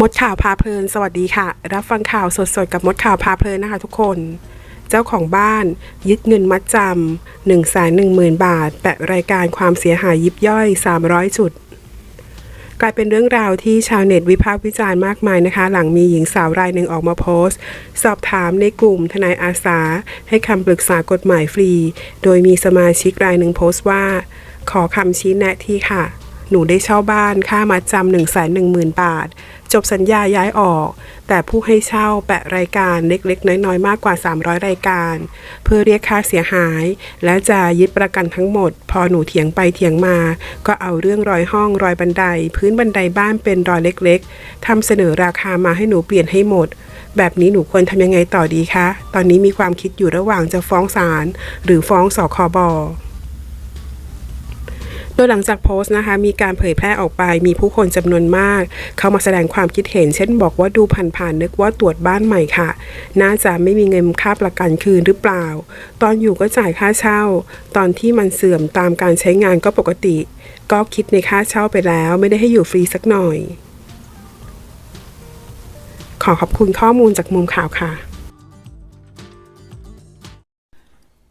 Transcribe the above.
มดข่าวพาเพลิน สวัสดีค่ะ รับฟังข่าวสดๆ กับมดข่าวพาเพลินนะคะทุกคน เจ้าของบ้าน ยึดเงินมัดจำ1 1 0 0 0 บาท แปะรายการความเสียหายยิบย่อย 300 จุด กลายเป็นเรื่องราวที่ชาวเน็ตวิพากษ์วิจารณ์มากมายนะคะ หลังมีหญิงสาวรายหนึ่งออกมาโพสต์ สอบถามในกลุ่มทนายอาสา ให้คำปรึกษากฎหมายฟรี โดยมีสมาชิกรายหนึ่งโพสต์ว่า ขอคำชี้แนะที่ค่ะ หนูได้เช่าบ้านค่ามัดจำหนึ่งแสนหนึ่งหมื่นบาท จบสัญญาย้ายออก แต่ผู้ให้เช่าแปะรายการเล็กๆ น้อยๆ มากกว่า 300 รายการ เพื่อเรียกค่าเสียหาย และจะยึดประกันทั้งหมด พอหนูเถียงไปเถียงมา ก็เอาเรื่องรอยห้องรอยบันได พื้นบันไดบ้านเป็นรอยเล็กๆทำเสนอราคามาให้หนูเปลี่ยนให้หมด แบบนี้หนูควรทำยังไงต่อดีคะ ตอนนี้มีความคิดอยู่ระหว่างจะฟ้องศาลหรือฟ้องสคบ โดยหลังจากโพสต์นะคะ มีการเผยแพร่ออกไป มีผู้คนจำนวนมาก เข้ามาแสดงความคิดเห็น เช่นบอกว่าดูผ่านๆนึกว่าตรวจบ้านใหม่ค่ะ น่าจะไม่มีเงินค่าประกันคืนหรือเปล่า ตอนอยู่ก็จ่ายค่าเช่า ตอนที่มันเสื่อมตามการใช้งานก็ปกติ ก็คิดในค่าเช่าไปแล้ว ไม่ได้ให้อยู่ฟรีสักหน่อย ขอขอบคุณข้อมูลจากมุมข่าวค่ะ